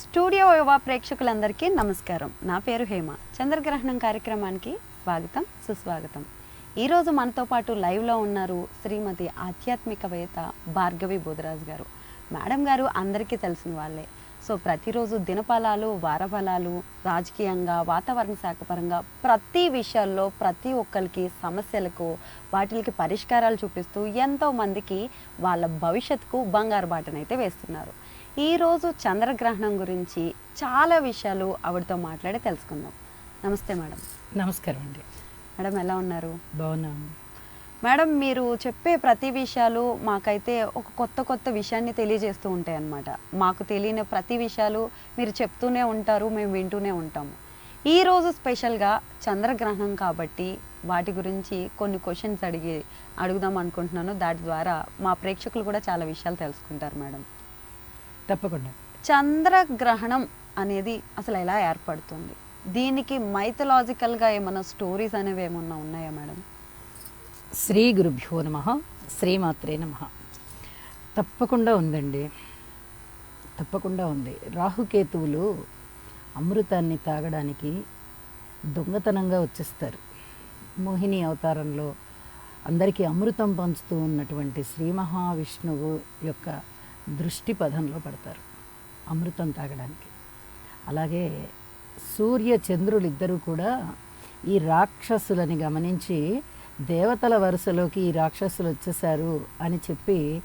Studio యువ ప్రేక్షకులందరికీ నమస్కారం. నా పేరు హేమ. చంద్రగ్రహణం కార్యక్రమానికి స్వాగతం సుస్వాగతం. ఈరోజు మనతో పాటు లైవ్లో ఉన్నారు శ్రీమతి ఆధ్యాత్మికవేత్త భార్గవి బోధరాజు గారు. మేడం గారు అందరికీ తెలిసిన వాళ్ళే. సో ప్రతిరోజు దినఫలాలు వారఫలాలు రాజకీయంగా వాతావరణ శాఖ పరంగా ప్రతి విషయాల్లో ప్రతి ఒక్కరికి సమస్యలకు వాటికి పరిష్కారాలు చూపిస్తూ ఎంతోమందికి వాళ్ళ భవిష్యత్తుకు బంగారు బాటనైతే వేస్తున్నారు. ఈరోజు చంద్రగ్రహణం గురించి చాలా విషయాలు ఆవిడతో మాట్లాడి తెలుసుకుందాం. నమస్తే మేడం. నమస్కారం అండి. మేడం ఎలా ఉన్నారు? బాగున్నాను మేడం మీరు చెప్పే ప్రతి విషయాలు మాకైతే ఒక కొత్త కొత్త విషయాన్ని తెలియజేస్తూ ఉంటాయి అన్నమాట. మాకు తెలియని ప్రతి విషయాలు మీరు చెప్తూనే ఉంటారు మేము వింటూనే ఉంటాము. ఈరోజు స్పెషల్గా చంద్రగ్రహణం కాబట్టి వాటి గురించి కొన్ని క్వశ్చన్స్ అడిగి అడుగుదాం అనుకుంటున్నాను. దాటి ద్వారా మా ప్రేక్షకులు కూడా చాలా విషయాలు తెలుసుకుంటారు మేడం. తప్పకుండా. చంద్రగ్రహణం అనేది అసలు ఎలా ఏర్పడుతుంది? దీనికి మైథలాజికల్గా ఏమైనా స్టోరీస్ అనేవి ఏమన్నా ఉన్నాయా మేడం? శ్రీ గురుభ్యో నమ శ్రీమాత్రే నమ. తప్పకుండా ఉందండి. తప్పకుండా ఉంది. రాహుకేతువులు అమృతాన్ని తాగడానికి దొంగతనంగా వచ్చేస్తారు. మోహిని అవతారంలో అందరికీ అమృతం పంచుతూ ఉన్నటువంటి శ్రీ మహావిష్ణువు యొక్క దృష్టి పదంలో పడతారు అమృతం తాగడానికి. అలాగే సూర్య చంద్రులు ఇద్దరూ కూడా ఈ రాక్షసులని గమనించి దేవతల వరుసలోకి ఈ రాక్షసులు వచ్చేసారు అని చెప్పి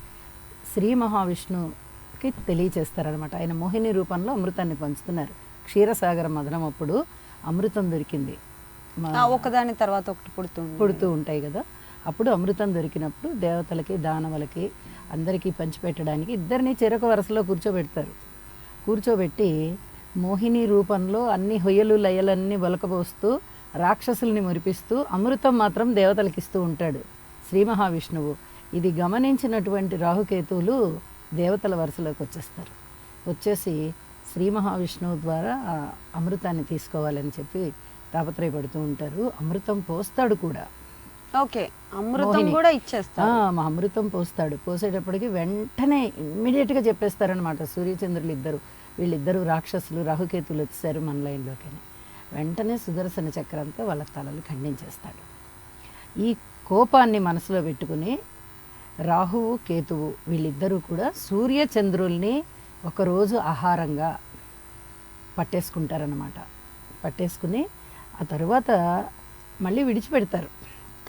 శ్రీ మహావిష్ణువుకి తెలియచేస్తారనమాట ఆయన మోహిని రూపంలో అమృతాన్ని పంచుతున్నారు. క్షీరసాగర మదనం అప్పుడు అమృతం దొరికింది. ఒకదాని తర్వాత ఒకటి పుడుతుంది పుడుతూ ఉంటాయి కదా. అప్పుడు అమృతం దొరికినప్పుడు దేవతలకి దానవులకి అందరికీ పంచిపెట్టడానికి ఇద్దరిని చెరొక వరుసలో కూర్చోబెడతారు. కూర్చోబెట్టి మోహిని రూపంలో అన్ని హొయ్యలు లయలన్నీ ఒలకబోస్తూ రాక్షసుల్ని మురిపిస్తూ అమృతం మాత్రం దేవతలకి ఇస్తూ ఉంటాడు. శ్రీ మహావిష్ణువు ఇది గమనించినటువంటి రాహుకేతువులు దేవతల వరుసలోకి వచ్చేస్తారు వచ్చేసి శ్రీ మహావిష్ణువు ద్వారా ఆ అమృతాన్ని తీసుకోవాలని చెప్పి తాపత్రయపడుతూ ఉంటారు. అమృతం పోస్తాడు కూడా. ఓకే. అమృతం. కూడా ఆ, ఇచ్చేస్తారు మా అమృతం పోస్తాడు. పోసేటప్పటికి వెంటనే ఇమ్మీడియట్గా చెప్పేస్తారనమాట సూర్యచంద్రులు ఇద్దరు. వీళ్ళిద్దరూ రాక్షసులు రాహుకేతులు వచ్చేసారు మన లైన్లోకి వెంటనే సుదర్శన చక్రంతో వాళ్ళ తలలు ఖండించేస్తాడు. ఈ కోపాన్ని మనసులో పెట్టుకుని రాహువు కేతువు వీళ్ళిద్దరూ కూడా సూర్యచంద్రుల్ని ఒకరోజు ఆహారంగా పట్టేసుకుంటారనమాట పట్టేసుకుని ఆ తరువాత మళ్ళీ విడిచిపెడతారు.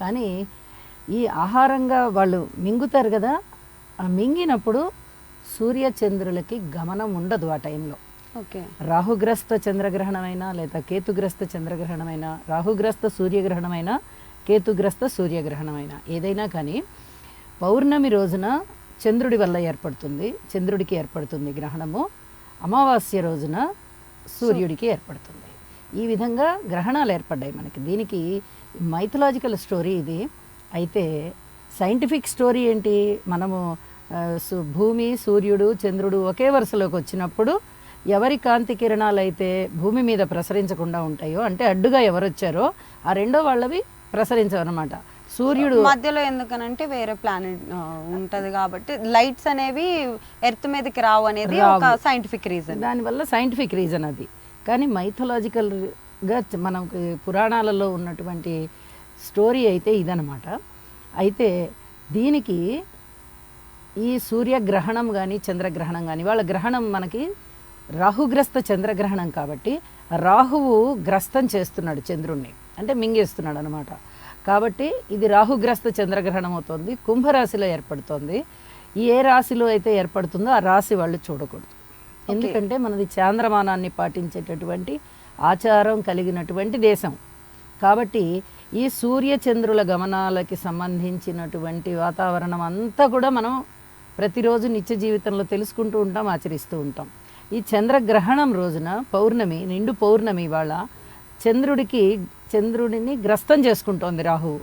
కానీ ఈ ఆహారంగా వాళ్ళు మింగుతారు కదా ఆ మింగినప్పుడు సూర్యచంద్రులకి గమనం ఉండదు ఆ టైంలో. ఓకే. రాహుగ్రస్త చంద్రగ్రహణమైనా లేదా కేతుగ్రస్త చంద్రగ్రహణమైనా రాహుగ్రస్త సూర్యగ్రహణమైనా కేతుగ్రస్త సూర్యగ్రహణమైనా ఏదైనా కానీ పౌర్ణమి రోజున చంద్రుడి వల్ల ఏర్పడుతుంది చంద్రుడికి ఏర్పడుతుంది గ్రహణము. అమావాస్య రోజున సూర్యుడికి ఏర్పడుతుంది. ఈ విధంగా గ్రహణాలు ఏర్పడ్డాయి మనకి. దీనికి మైథలాజికల్ స్టోరీ ఇది. అయితే సైంటిఫిక్ స్టోరీ ఏంటి? మనము భూమి సూర్యుడు చంద్రుడు ఒకే వరుసలోకి వచ్చినప్పుడు ఎవరి కాంతి కిరణాలు అయితే భూమి మీద ప్రసరించకుండా ఉంటాయో అంటే అడ్డుగా ఎవరు వచ్చారో ఆ రెండో వాళ్ళవి ప్రసరించవన్నమాట. సూర్యుడు మధ్యలో ఎందుకనంటే వేరే ప్లానెట్ ఉంటది కాబట్టి లైట్స్ అనేవి ఎర్త్ మీదకి రావు అనేది ఒక. సైంటిఫిక్ రీజన్ దానివల్ల సైంటిఫిక్ రీజన్ అది. కానీ మైథలాజికల్గా మనకు పురాణాలలో ఉన్నటువంటి స్టోరీ అయితే ఇదనమాట అయితే దీనికి ఈ సూర్యగ్రహణం కానీ చంద్రగ్రహణం కానీ వాళ్ళ గ్రహణం మనకి రాహుగ్రస్త చంద్రగ్రహణం కాబట్టి రాహువు గ్రస్తం చేస్తున్నాడు చంద్రుణ్ణి. అంటే మింగేస్తున్నాడు అనమాట కాబట్టి ఇది రాహుగ్రస్త చంద్రగ్రహణం అవుతుంది కుంభరాశిలో ఏర్పడుతోంది. ఏ రాశిలో అయితే ఏర్పడుతుందో ఆ రాశి వాళ్ళు చూడకూడదు. ఎందుకంటే మనది చాంద్రమానాన్ని పాటించేటటువంటి ఆచారం కలిగినటువంటి దేశం. కాబట్టి ఈ సూర్య చంద్రుల గమనాలకి సంబంధించినటువంటి వాతావరణం అంతా కూడా మనం ప్రతిరోజు నిత్య జీవితంలో తెలుసుకుంటూ ఉంటాం ఆచరిస్తూ ఉంటాం. ఈ చంద్రగ్రహణం రోజున పౌర్ణమి నిండు పౌర్ణమి ఇవాళ చంద్రుడికి చంద్రుడిని గ్రస్తం చేసుకుంటోంది రాహువు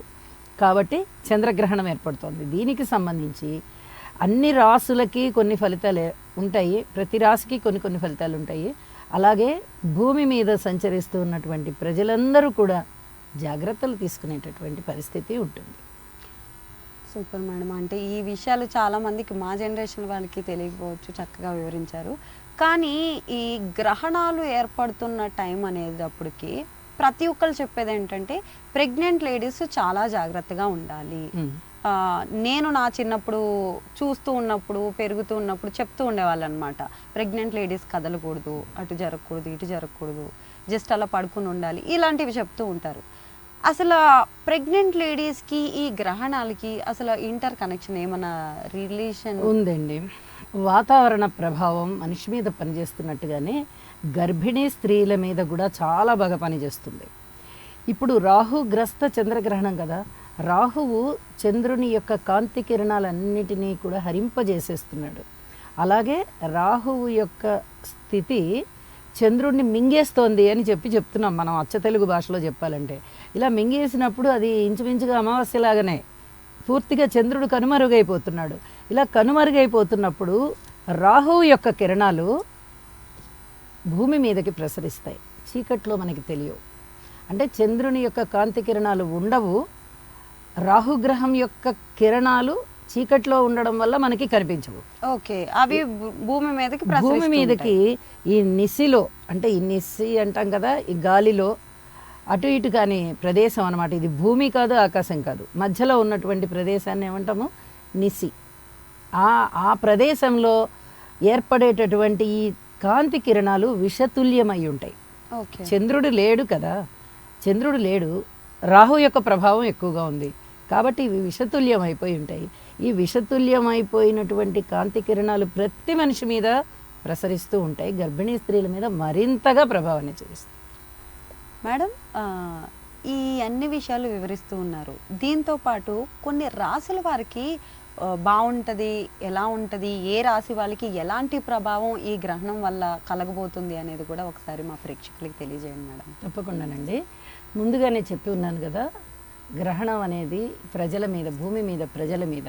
కాబట్టి చంద్రగ్రహణం ఏర్పడుతోంది. దీనికి సంబంధించి అన్ని రాసులకి కొన్ని ఫలితాలు ఉంటాయి. ప్రతి రాశికి కొన్ని కొన్ని ఫలితాలు ఉంటాయి. అలాగే భూమి మీద సంచరిస్తూ ఉన్నటువంటి ప్రజలందరూ కూడా జాగ్రత్తలు తీసుకునేటటువంటి పరిస్థితి ఉంటుంది. Super madam. అంటే ఈ విషయాలు చాలా మందికి మా జనరేషన్ వాళ్ళకి తెలియకపోవచ్చు చక్కగా వివరించారు. కానీ ఈ గ్రహణాలు ఏర్పడుతున్న టైం అనేటప్పటికి ప్రతి ఒక్కరు చెప్పేది ఏంటంటే ప్రెగ్నెంట్ లేడీస్ చాలా జాగ్రత్తగా ఉండాలి. నేను నా చిన్నప్పుడు చూస్తూ ఉన్నప్పుడు పెరుగుతూ ఉన్నప్పుడు చెప్తూ ఉండేవాళ్ళు అనమాట ప్రెగ్నెంట్ లేడీస్ కదలకూడదు అటు జరగకూడదు ఇటు జరగకూడదు జస్ట్ అలా పడుకుని ఉండాలి ఇలాంటివి చెప్తూ ఉంటారు. అసలు ప్రెగ్నెంట్ లేడీస్కి ఈ గ్రహణాలకి అసలు ఇంటర్ కనెక్షన్ ఏమైనా రిలేషన్ ఉందండి. వాతావరణ ప్రభావం మనిషి మీద పనిచేస్తున్నట్టుగానే గర్భిణీ స్త్రీల మీద కూడా చాలా బాగా పనిచేస్తుంది. ఇప్పుడు రాహుగ్రస్త చంద్రగ్రహణం కదా. రాహువు చంద్రుని యొక్క కాంతి కిరణాలన్నిటినీ కూడా హరింపజేసేస్తున్నాడు. అలాగే రాహువు యొక్క స్థితి చంద్రుడిని మింగేస్తోంది అని చెప్పి చెప్తున్నాం మనం అచ్చ తెలుగు భాషలో చెప్పాలంటే. ఇలా మింగేసినప్పుడు అది ఇంచుమించుగా అమావాస్యలాగానే పూర్తిగా చంద్రుడు కనుమరుగైపోతున్నాడు. ఇలా కనుమరుగైపోతున్నప్పుడు రాహువు యొక్క కిరణాలు భూమి మీదకి ప్రసరిస్తాయి. చీకట్లో మనకి తెలియవు. అంటే చంద్రుని యొక్క కాంతి కిరణాలు ఉండవు. రాహుగ్రహం యొక్క కిరణాలు చీకట్లో ఉండడం వల్ల మనకి కనిపించవు. ఓకే. అవి భూమి మీదకి భూమి మీదకి ఈ నిసిలో అంటే ఈ నిస్సి అంటాం కదా ఈ గాలిలో అటు ఇటు కాని ప్రదేశం అన్నమాట. ఇది భూమి కాదు ఆకాశం కాదు. మధ్యలో ఉన్నటువంటి ప్రదేశాన్ని ఏమంటాము? నిసి ఆ ఆ ప్రదేశంలో ఏర్పడేటటువంటి ఈ కాంతి కిరణాలు విషతుల్యమై ఉంటాయి. చంద్రుడు లేడు కదా. చంద్రుడు లేడు. రాహు యొక్క ప్రభావం ఎక్కువగా ఉంది. కాబట్టి ఇవి విషతుల్యం అయిపోయి ఉంటాయి. ఈ విషతుల్యం అయిపోయినటువంటి కాంతి కిరణాలు ప్రతి మనిషి మీద ప్రసరిస్తూ ఉంటాయి. గర్భిణీ స్త్రీల మీద మరింతగా ప్రభావాన్ని చూపిస్తాయి. మేడం ఈ అన్ని విషయాలు వివరిస్తూ ఉన్నారు. దీంతో పాటు కొన్ని రాసుల వారికి బాగుంటది ఎలా ఉంటది ఏ రాశి వాళ్ళకి ఎలాంటి ప్రభావం ఈ గ్రహణం వల్ల కలగబోతుంది అనేది కూడా ఒకసారి మా ప్రేక్షకులకి తెలియజేయండి మేడం. తప్పకుండానండి. ముందుగానే చెప్పి ఉన్నాను కదా గ్రహణం అనేది ప్రజల మీద భూమి మీద ప్రజల మీద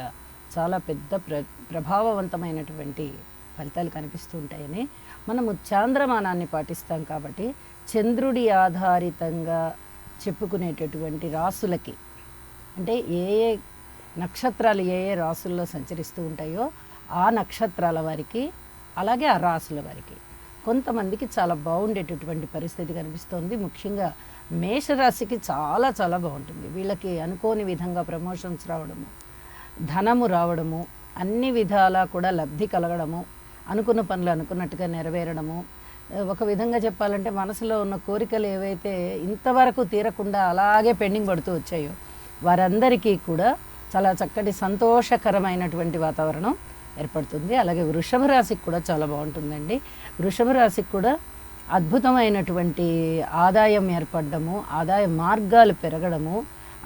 చాలా పెద్ద ప్ర ప్రభావవంతమైనటువంటి ఫలితాలు కనిపిస్తూ ఉంటాయని. మనము చాంద్రమానాన్ని పాటిస్తాం కాబట్టి చంద్రుడి ఆధారితంగా చెప్పుకునేటటువంటి రాసులకి అంటే ఏ ఏ నక్షత్రాలు ఏ ఏ రాసుల్లో సంచరిస్తూ ఉంటాయో ఆ నక్షత్రాల వారికి అలాగే ఆ రాసుల వారికి కొంతమందికి చాలా బాగుండేటటువంటి పరిస్థితి కనిపిస్తోంది. ముఖ్యంగా మేషరాశికి చాలా చాలా బాగుంటుంది. వీళ్ళకి అనుకోని విధంగా ప్రమోషన్స్ రావడము ధనము రావడము అన్ని విధాలా కూడా లబ్ధి కలగడము అనుకున్న పనులు అనుకున్నట్టుగా నెరవేరడము. ఒక విధంగా చెప్పాలంటే మనసులో ఉన్న కోరికలు ఏవైతే ఇంతవరకు తీరకుండా అలాగే పెండింగ్ పడుతూ వచ్చాయో వారందరికీ కూడా చాలా చక్కటి సంతోషకరమైనటువంటి వాతావరణం ఏర్పడుతుంది. అలాగే వృషభ రాశికి కూడా చాలా బాగుంటుందండి. వృషభ రాశికి కూడా అద్భుతమైనటువంటి ఆదాయం ఏర్పడము ఆదాయ మార్గాలు పెరగడము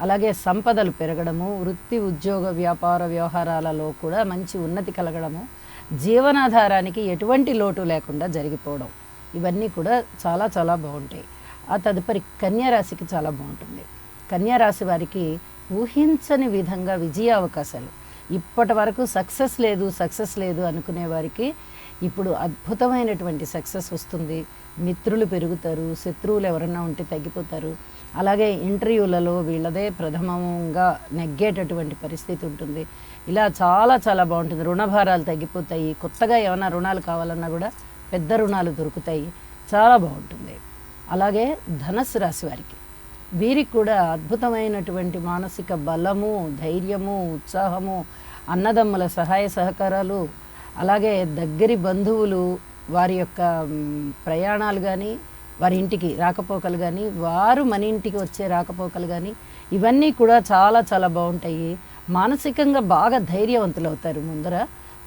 అలాగే సంపదలు పెరగడము వృత్తి ఉద్యోగ వ్యాపార వ్యవహారాలలో కూడా మంచి ఉన్నతి కలగడము జీవనాధారానికి ఎటువంటి లోటు లేకుండా జరిగిపోవడం ఇవన్నీ కూడా చాలా చాలా బాగుంటాయి. ఆ తదుపరి కన్యారాశికి చాలా బాగుంటుంది. కన్యారాశి వారికి ఊహించని విధంగా విజయ అవకాశాలు ఇప్పటి వరకు సక్సెస్ లేదు సక్సెస్ లేదు అనుకునే వారికి ఇప్పుడు అద్భుతమైనటువంటి సక్సెస్ వస్తుంది. మిత్రులు పెరుగుతారు. శత్రువులు ఎవరన్నా ఉంటే తగ్గిపోతారు. అలాగే ఇంటర్వ్యూలలో వీళ్ళదే ప్రథమంగా నెగ్గేటటువంటి పరిస్థితి ఉంటుంది. ఇలా చాలా చాలా బాగుంటుంది. రుణభారాలు తగ్గిపోతాయి. కొత్తగా ఏమైనా రుణాలు కావాలన్నా కూడా పెద్ద రుణాలు దొరుకుతాయి. చాలా బాగుంటుంది. అలాగే ధనస్సు రాశి వారికి. వీరికి కూడా అద్భుతమైనటువంటి మానసిక బలము ధైర్యము ఉత్సాహము అన్నదమ్ముల సహాయ సహకారాలు అలాగే దగ్గరి బంధువులు వారి యొక్క ప్రయాణాలు కానీ వారి ఇంటికి రాకపోకలు కానీ వారు మన ఇంటికి వచ్చే రాకపోకలు కానీ ఇవన్నీ కూడా చాలా చాలా బాగుంటాయి. మానసికంగా బాగా ధైర్యవంతులు అవుతారు ముందర.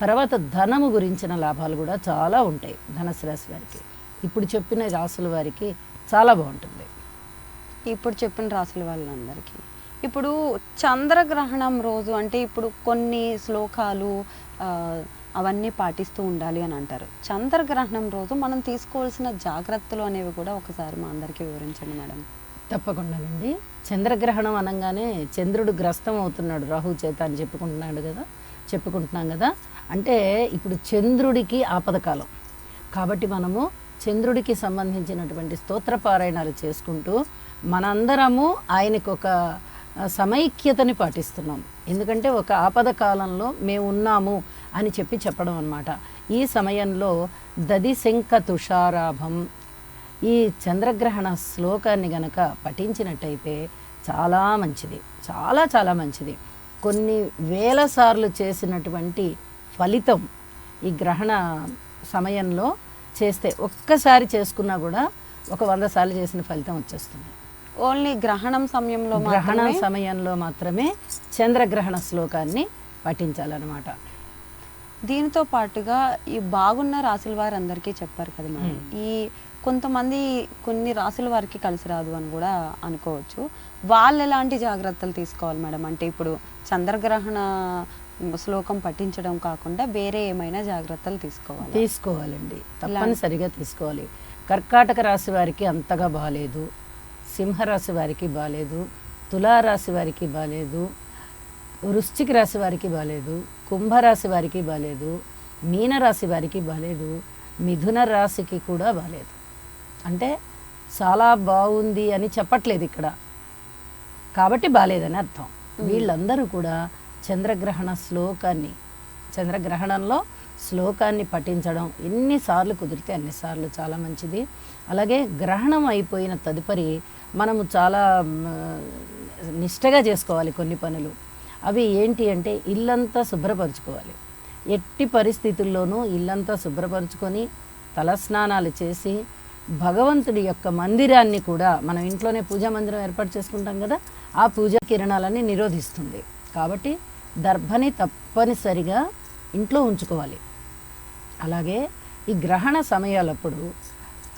తర్వాత ధనము గురించిన లాభాలు కూడా చాలా ఉంటాయి ధనస్సు రాశి వారికి. ఇప్పుడు చెప్పిన రాసుల వారికి చాలా బాగుంటుంది. ఇప్పుడు చెప్పిన రాసుల వాళ్ళందరికీ. ఇప్పుడు చంద్రగ్రహణం రోజు అంటే ఇప్పుడు కొన్ని శ్లోకాలు అవన్నీ పాటిస్తూ ఉండాలి అని అంటారు. చంద్రగ్రహణం రోజు మనం తీసుకోవాల్సిన జాగ్రత్తలు అనేవి కూడా ఒకసారి మా అందరికీ వివరించండి మేడం. తప్పకుండానండి. చంద్రగ్రహణం అనగానే చంద్రుడు గ్రస్తం అవుతున్నాడు. రాహు చేత అని చెప్పుకుంటున్నాడు కదా చెప్పుకుంటున్నాం కదా. అంటే ఇప్పుడు చంద్రుడికి ఆపదకాలం కాబట్టి మనము చంద్రుడికి సంబంధించినటువంటి స్తోత్ర పారాయణాలు చేసుకుంటూ మనందరము ఆయనకు ఒక సమైక్యతని పాటిస్తున్నాం. ఎందుకంటే ఒక ఆపద కాలంలో మేము ఉన్నాము అని చెప్పి చెప్పడం అనమాట ఈ సమయంలో దదిశంక తుషారాభం ఈ చంద్రగ్రహణ శ్లోకాన్ని గనక పఠించినట్టయితే చాలా మంచిది. చాలా చాలా మంచిది. కొన్ని వేల సార్లు చేసినటువంటి ఫలితం ఈ గ్రహణ సమయంలో చేస్తే ఒక్కసారి చేసుకున్నా కూడా ఒక వంద సార్లు చేసిన ఫలితం వచ్చేస్తుంది. ఓన్లీ గ్రహణం సమయంలో గ్రహణ సమయంలో మాత్రమే చంద్రగ్రహణ శ్లోకాన్ని పఠించాలన్నమాట. దీనితో పాటుగా ఈ బాగున్న రాసుల వారు అందరికీ చెప్పారు కదా మేడం ఈ కొంతమంది కొన్ని రాసుల వారికి కలిసి రాదు అని కూడా అనుకోవచ్చు. వాళ్ళు ఎలాంటి జాగ్రత్తలు తీసుకోవాలి మేడం? అంటే ఇప్పుడు చంద్రగ్రహణ శ్లోకం పఠించడం కాకుండా వేరే ఏమైనా జాగ్రత్తలు తీసుకోవాలి? తీసుకోవాలండి. తప్పనిసరిగా తీసుకోవాలి. కర్కాటక రాశి వారికి అంతగా బాగాలేదు సింహరాశి వారికి బాగాలేదు తులారాశి వారికి బాగాలేదు వృశ్చిక రాశి వారికి బాగాలేదు కుంభరాశి వారికి బాగాలేదు మీనరాశి వారికి బాగాలేదు మిథున రాశికి కూడా బాగాలేదు అంటే చాలా బాగుంది అని చెప్పట్లేదు ఇక్కడ. కాబట్టి బాగాలేదని అర్థం. వీళ్ళందరూ కూడా చంద్రగ్రహణ శ్లోకాన్ని చంద్రగ్రహణంలో శ్లోకాన్ని పఠించడం ఎన్నిసార్లు కుదిరితే అన్నిసార్లు చాలా మంచిది. అలాగే గ్రహణం అయిపోయిన తదుపరి మనము చాలా నిష్టగా చేసుకోవాలి కొన్ని పనులు. అవి ఏంటి అంటే ఇల్లంతా శుభ్రపరచుకోవాలి. ఎట్టి పరిస్థితుల్లోనూ ఇల్లంతా శుభ్రపరచుకొని తలస్నానాలు చేసి భగవంతుడి యొక్క మందిరాన్ని కూడా మనం ఇంట్లోనే పూజా మందిరం ఏర్పాటు చేసుకుంటాం కదా ఆ పూజా కిరణాలన్నీ నిరోధిస్తుంది. కాబట్టి దర్భని తప్పనిసరిగా ఇంట్లో ఉంచుకోవాలి. అలాగే ఈ గ్రహణ సమయాలప్పుడు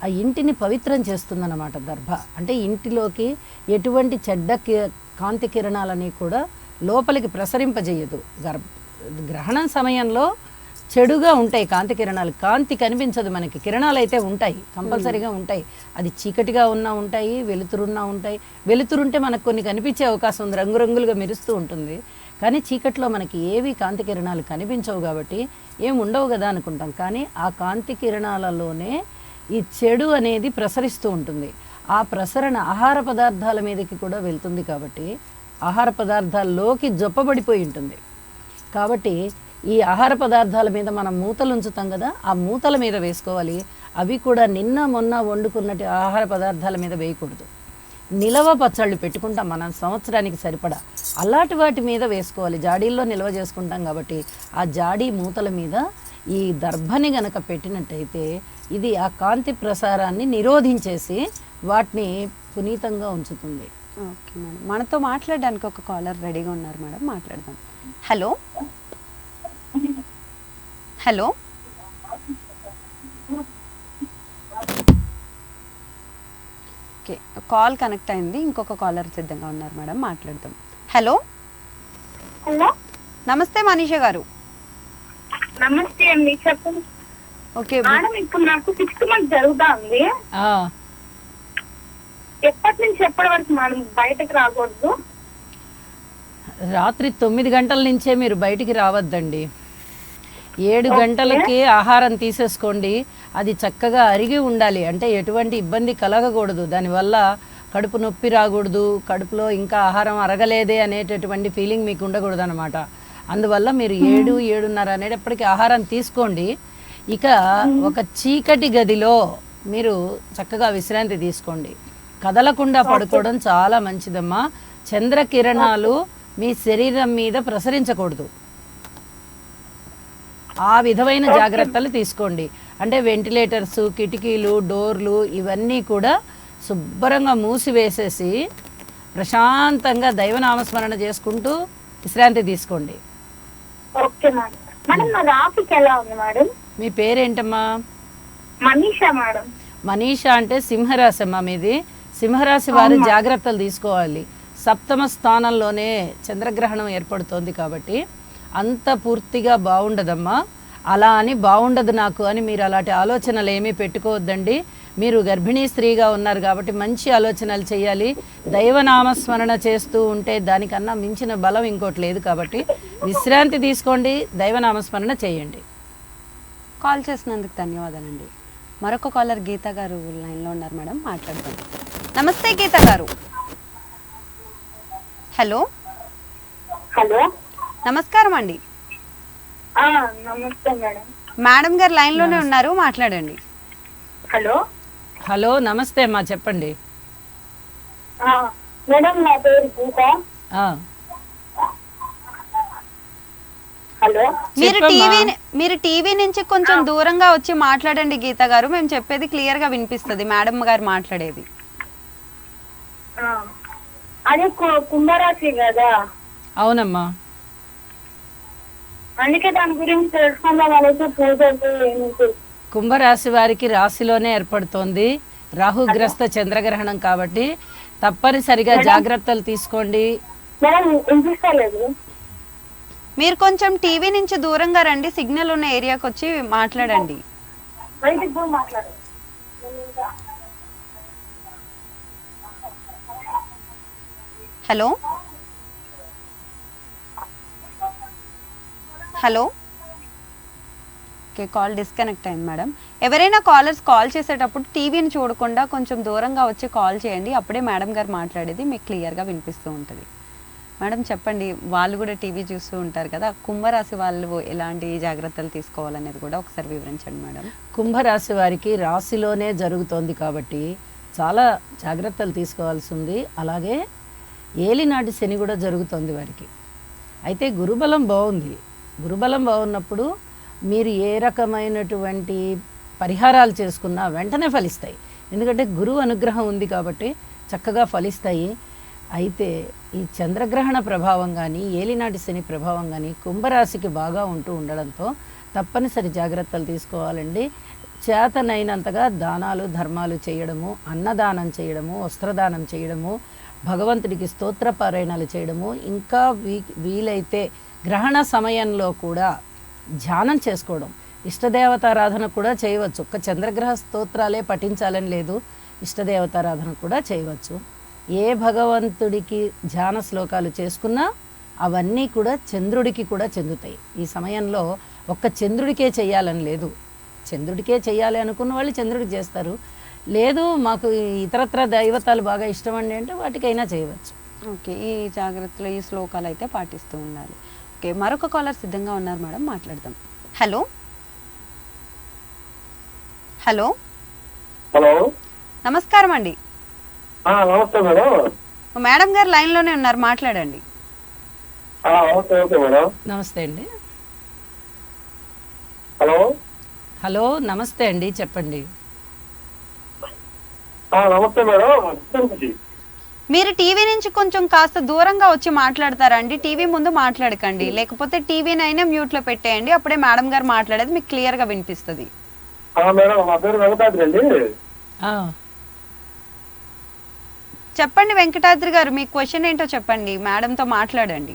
ఆ ఇంటిని పవిత్రం చేస్తుందన్నమాట దర్భ. అంటే ఇంటిలోకి ఎటువంటి చెడ్డ కి- కాంతి కిరణాలని కూడా లోపలికి ప్రసరింపజేయదు. గర్భ గ్రహణం సమయంలో చెడుగా ఉంటాయి కాంతి కిరణాలు. కాంతి కనిపించదు మనకి. కిరణాలు అయితే ఉంటాయి. కంపల్సరీగా ఉంటాయి. అది చీకటిగా ఉన్నా ఉంటాయి వెలుతురున్నా ఉంటాయి. వెలుతురుంటే మనకు కొన్ని కనిపించే అవకాశం ఉంది. రంగురంగులుగా మెరుస్తూ ఉంటుంది. కానీ చీకట్లో మనకి ఏవి కాంతి కిరణాలు కనిపించవు కాబట్టి ఏం ఉండవు కదా అనుకుంటాం. కానీ ఆ కాంతి కిరణాలలోనే ఈ చెడు అనేది ప్రసరిస్తూ ఉంటుంది. ఆ ప్రసరణ ఆహార పదార్థాల మీదకి కూడా వెళ్తుంది కాబట్టి ఆహార పదార్థాల్లోకి జొప్పబడిపోయి ఉంటుంది. కాబట్టి ఈ ఆహార పదార్థాల మీద మనం మూతలు ఉంచుతాం కదా ఆ మూతల మీద వేసుకోవాలి. అవి కూడా నిన్న మొన్న వండుకున్నట్టు ఆహార పదార్థాల మీద వేయకూడదు. నిలవ పచ్చళ్ళు పెట్టుకుంటాం మనం సంవత్సరానికి సరిపడా. అలాంటి వాటి మీద వేసుకోవాలి. జాడీల్లో నిల్వ చేసుకుంటాం కాబట్టి ఆ జాడీ మూతల మీద ఈ దర్భని గనక పెట్టినట్టయితే ఇది ఆ కాంతి ప్రసారాన్ని నిరోధించేసి వాటిని పునీతంగా ఉంచుతుంది. Okay madam. మనతో మాట్లాడడానికి ఒక కాలర్ రెడీగా ఉన్నారు మేడం. మాట్లాడదాం. Hello? Hello? Okay. Call connect అయింది. ఇంకొక కాలర్ సిద్ధంగా ఉన్నారు మేడం. మాట్లాడదాం. హలో? హలో? నమస్తే మనీషా గారు. నమస్తే అండి చెప్పండి. ఓకే. మేడం ఇప్పుడు నాకు సిక్స్త్ మంత్ జరుగుతుంది. ఆ, ఎప్పటి నుంచి ఎప్పటి వరకు మేడం బయటకు రాకూడదు? రాత్రి తొమ్మిది గంటల నుంచే మీరు బయటికి రావద్దండి. ఏడు గంటలకి ఆహారం తీసేసుకోండి. అది చక్కగా అరిగి ఉండాలి. అంటే ఎటువంటి ఇబ్బంది కలగకూడదు. దానివల్ల కడుపు నొప్పి రాకూడదు. కడుపులో ఇంకా ఆహారం అరగలేదే అనేటటువంటి ఫీలింగ్ మీకు ఉండకూడదు అనమాట అందువల్ల మీరు ఏడు ఏడున్నర అనేటప్పటికి ఆహారం తీసుకోండి. ఇక ఒక చీకటి గదిలో మీరు చక్కగా విశ్రాంతి తీసుకోండి. కదలకుండా పడుకోవడం చాలా మంచిదమ్మా. చంద్రకిరణాలు మీ శరీరం మీద ప్రసరించకూడదు. ఆ విధమైన జాగ్రత్తలు తీసుకోండి. అంటే వెంటిలేటర్స్ కిటికీలు డోర్లు ఇవన్నీ కూడా శుభ్రంగా మూసివేసేసి ప్రశాంతంగా దైవనామస్మరణ చేసుకుంటూ విశ్రాంతి తీసుకోండి. మీ పేరేంటమ్మా? మనీషా మేడం. మనీషా అంటే సింహరాశి అమ్మా మీది. సింహరాశి వారు జాగ్రత్తలు తీసుకోవాలి. సప్తమ స్థానంలోనే చంద్రగ్రహణం ఏర్పడుతోంది కాబట్టి అంత పూర్తిగా బాగుండదమ్మా. అలా అని బాగుండదు నాకు అని మీరు అలాంటి ఆలోచనలు ఏమీ పెట్టుకోవద్దండి. మీరు గర్భిణీ స్త్రీగా ఉన్నారు కాబట్టి మంచి ఆలోచనలు చేయాలి. దైవనామస్మరణ చేస్తూ ఉంటే దానికన్నా మించిన బలం ఇంకోటి లేదు కాబట్టి విశ్రాంతి తీసుకోండి. దైవనామస్మరణ చేయండి. కాల్ చేసినందుకు ధన్యవాదాలండి. మరొక కాలర్ గీత గారు లైన్లో ఉన్నారు మేడం మాట్లాడదాం నమస్తే గీత గారు. హలో? హలో? నమస్కారం అండి. ఆ, నమస్తే మేడం. మేడం గారు లైన్లోనే ఉన్నారు మాట్లాడండి. హలో? హలో నమస్తే అమ్మా చెప్పండి. ఆ, మేడం నా పేరు గీత ఆ, హలో? మీరు. టీవీ మీరు టీవీ నుంచి కొంచెం దూరంగా వచ్చి మాట్లాడండి గీత గారు. మేము చెప్పేది క్లియర్గా వినిపిస్తుంది మేడం గారు మాట్లాడేది. అది కుంభరాశి కదా? అవునమ్మా. అందుకే దాని గురించి తెలుసుకుందాం అనేసి పూజలు కుంభరాశి వారికి రాశిలోనే ఏర్పడుతోంది. రాహుగ్రస్త చంద్రగ్రహణం కాబట్టి తప్పనిసరిగా జాగ్రత్తలు తీసుకోండి. మీరు కొంచెం టీవీ నుంచి దూరంగా రండి సిగ్నల్ ఉన్న ఏరియాకి వచ్చి మాట్లాడండి. Hello? Hello? Okay call disconnect అయింది మేడం. ఎవరైనా కాలర్స్ కాల్ చేసేటప్పుడు టీవీని చూడకుండా కొంచెం దూరంగా వచ్చి కాల్ చేయండి అప్పుడే మేడం గారు మాట్లాడేది మీకు క్లియర్గా వినిపిస్తూ ఉంటుంది. మేడం చెప్పండి వాళ్ళు కూడా టీవీ చూస్తూ ఉంటారు కదా కుంభరాశి వాళ్ళు ఎలాంటి జాగ్రత్తలు తీసుకోవాలనేది కూడా ఒకసారి వివరించండి మేడం. కుంభరాశి వారికి రాశిలోనే జరుగుతోంది కాబట్టి చాలా జాగ్రత్తలు తీసుకోవాల్సి ఉంది. అలాగే ఏలినాటి శని కూడా జరుగుతోంది వారికి. అయితే గురుబలం బాగుంది. గురుబలం బాగున్నప్పుడు మీరు ఏ రకమైనటువంటి పరిహారాలు చేసుకున్నా వెంటనే ఫలిస్తాయి. ఎందుకంటే గురువు అనుగ్రహం ఉంది కాబట్టి చక్కగా ఫలిస్తాయి. అయితే ఈ చంద్రగ్రహణ ప్రభావం కానీ ఏలినాటి శని ప్రభావం కానీ కుంభరాశికి బాగా ఉంటూ ఉండడంతో తప్పనిసరి జాగ్రత్తలు తీసుకోవాలండి. చేతనైనంతగా దానాలు ధర్మాలు చేయడము అన్నదానం చేయడము వస్త్రదానం చేయడము భగవంతుడికి స్తోత్ర పారాయణాలు చేయడము ఇంకా వీ వీలైతే గ్రహణ సమయంలో కూడా ధ్యానం చేసుకోవడం. ఇష్టదేవతారాధన కూడా చేయవచ్చు. ఒక్క చంద్రగ్రహ స్తోత్రాలే పఠించాలని లేదు. ఇష్టదేవతారాధన కూడా చేయవచ్చు. ఏ భగవంతుడికి ధ్యాన శ్లోకాలు చేసుకున్నా అవన్నీ కూడా చంద్రుడికి కూడా చెందుతాయి. ఈ సమయంలో ఒక్క చంద్రుడికే చేయాలని లేదు. చంద్రుడికే చేయాలి అనుకున్న వాళ్ళు చంద్రుడికి చేస్తారు. లేదు మాకు ఇతరత్ర దైవతాలు బాగా ఇష్టం అండి అంటే వాటికైనా చేయవచ్చు. ఓకే ఈ జాగ్రత్తలు ఈ శ్లోకాలు అయితే పాటిస్తూ ఉండాలి. ఓకే మరొక కాలర్ సిద్ధంగా ఉన్నారు మేడం మాట్లాడదాం. హలో? హలో? హలో? నమస్కారం అండి. నమస్తే మేడం. మేడం గారు లైన్లోనే ఉన్నారు మాట్లాడండి. ఆ, ఓకే ఓకే మేడం. నమస్తే అండి. హలో? హలో నమస్తే అండి చెప్పండి. ఆ, నమస్తే మేడం మీరు టీవీ నుంచి కొంచెం కాస్త దూరంగా వచ్చి మాట్లాడతారా అండి టీవీ ముందు మాట్లాడకండి. లేకపోతే టీవీనైనా మ్యూట్లో పెట్టేయండి అప్పుడే మేడం గారు మాట్లాడేది మీకు క్లియర్గా వినిపిస్తుంది. ఆ, మేడం నా పేరు వెంకటాద్రి అండి ఆ, చెప్పండి వెంకటాద్రి గారు మీ క్వశ్చన్ ఏంటో చెప్పండి మేడంతో మాట్లాడండి.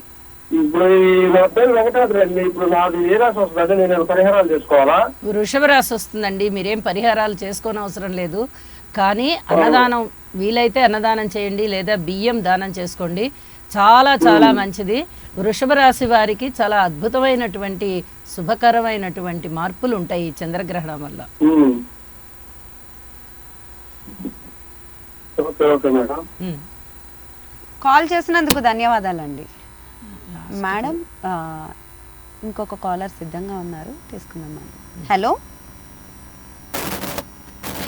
ఇప్పుడు ఈ నా పేరు వెంకటాద్రి అండి. ఇప్పుడు నాది ఏ రాసి వస్తుంది నేను పరిహారాలు చేసుకోవాలా? వృషభ రాశి వస్తుందండి. మీరేం పరిహారాలు చేసుకోని అవసరం లేదు. కానీ అన్నదానం వీలైతే అన్నదానం చేయండి లేదా బియ్యం దానం చేసుకోండి. చాలా చాలా మంచిది. వృషభ రాశి వారికి చాలా అద్భుతమైనటువంటి శుభకరమైనటువంటి మార్పులు ఉంటాయి ఈ చంద్రగ్రహణం వల్ల. Okay okay madam. ఉమ్. కాల్ చేసినందుకు ధన్యవాదాలండి. మేడం ఇంకొక కాలర్ సిద్ధంగా ఉన్నారు. తీసుకుందాం మేడం. హలో?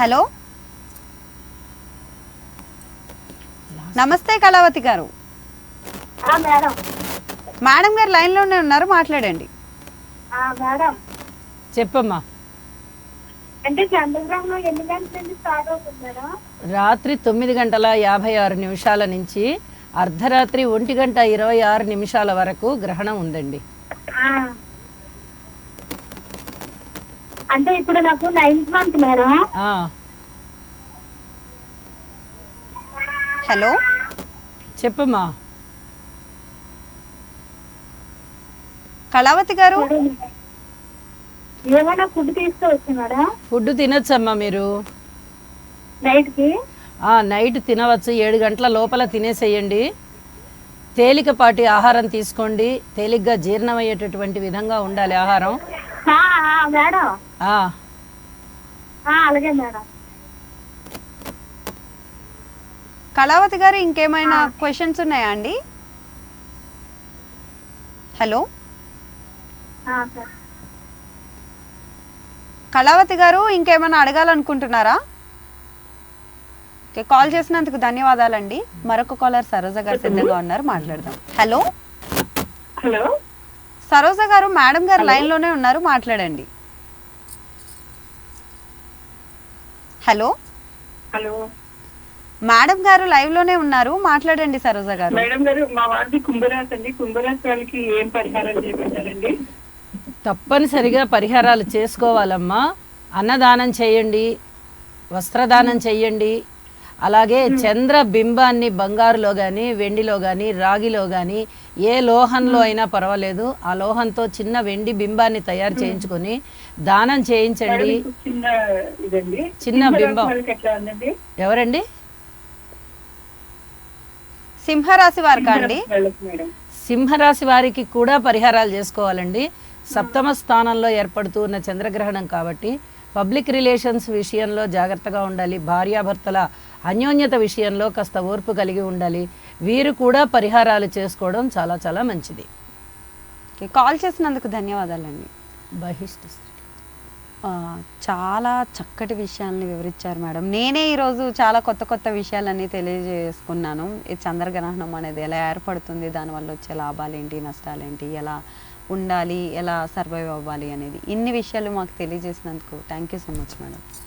హలో? నమస్తే కళావతి గారు. ఆ, మేడం. మేడం గారు లైన్లోనే ఉన్నారు మాట్లాడండి. ఆ, మేడం. చెప్పమ్మా. అంటే చంద్రగ్రహణం ఎన్ని గంటల నుంచి స్టార్ట్ అవుతుంది మేడం? రాత్రి తొమ్మిది గంటల యాభై ఆరు నిమిషాల నుంచి అర్ధరాత్రి ఒంటి గంట ఇరవై ఆరు నిమిషాల వరకు గ్రహణం ఉందండి. ఆ. అంటే ఇప్పుడు నాకు నైన్త్ మంత్ మేడం. ఆ, హలో? చెప్పమ్మా. కళావతి గారు? ఏమైనా ఫుడ్ తీసుకోవచ్చు మేడం? ఫుడ్ తినొచ్చమ్మా మీరు. నైట్కి ఆ, నైట్ తినవచ్చు. ఏడు గంటల లోపల తినేసేయండి. తేలికపాటి ఆహారం తీసుకోండి. తేలిగ్గా జీర్ణమయ్యేటటువంటి విధంగా ఉండాలి ఆహారం. మేడం. ఆ, ఆ, అలాగే మేడం. కళావతి గారు ఇంకేమైనా క్వశ్చన్స్ ఉన్నాయా అండి? హలో? ఆ, సరే. కళావతి గారు ఇంకేమైనా అడగాలనుకుంటున్నారా? ఓకే కాల్ చేసినందుకు ధన్యవాదాలండి. మరొక కాలర్ సరోజ గారు సిద్ధంగా ఉన్నారు మాట్లాడదాం. హలో. హలో. సరోజ గారు మేడం గారు లైన్లోనే ఉన్నారు మాట్లాడండి. హలో. హలో. మేడం గారు లైవ్లోనే ఉన్నారు మాట్లాడండి సరోజ గారు. మేడం గారు మా వారిది కుంభరాశి అండి. కుంభరాశి వాళ్ళకి ఏం పరిహారం తప్పనిసరిగా పరిహారాలు చేసుకోవాలమ్మా. అన్నదానం చేయండి వస్త్రదానం చేయండి అలాగే చంద్ర బింబాన్ని బంగారులో కానీ వెండిలో కానీ రాగిలో కానీ ఏ లోహంలో అయినా పర్వాలేదు. ఆ లోహంతో చిన్న వెండి బింబాన్ని తయారు చేయించుకొని దానం చేయించండి. చిన్న ఇదండి. చిన్న కుంభరాశి బింబం. ఎవరండి? సింహరాశి వారికా అండి? సింహరాశి వారికి కూడా పరిహారాలు చేసుకోవాలండి. సప్తమ స్థానంలో ఏర్పడుతూ ఉన్న చంద్రగ్రహణం కాబట్టి పబ్లిక్ రిలేషన్స్ విషయంలో జాగ్రత్తగా ఉండాలి. భార్యాభర్తల అన్యోన్యత విషయంలో కాస్త ఓర్పు కలిగి ఉండాలి. వీరు కూడా పరిహారాలు చేసుకోవడం చాలా చాలా మంచిది. కాల్ చేసినందుకు ధన్యవాదాలండి. బహిష్ట చాలా చక్కటి విషయాల్ని వివరించారు మేడం. నేనే ఈరోజు చాలా కొత్త కొత్త విషయాలన్నీ తెలియజేసుకున్నాను. ఈ చంద్రగ్రహణం అనేది ఎలా ఏర్పడుతుంది దానివల్ల వచ్చే లాభాలు ఏంటి నష్టాలు ఏంటి ఎలా ఉండాలి ఎలా సర్వైవ్ అవ్వాలి అనేది ఇన్ని విషయాలు మాకు తెలియజేసినందుకు thank you so much madam.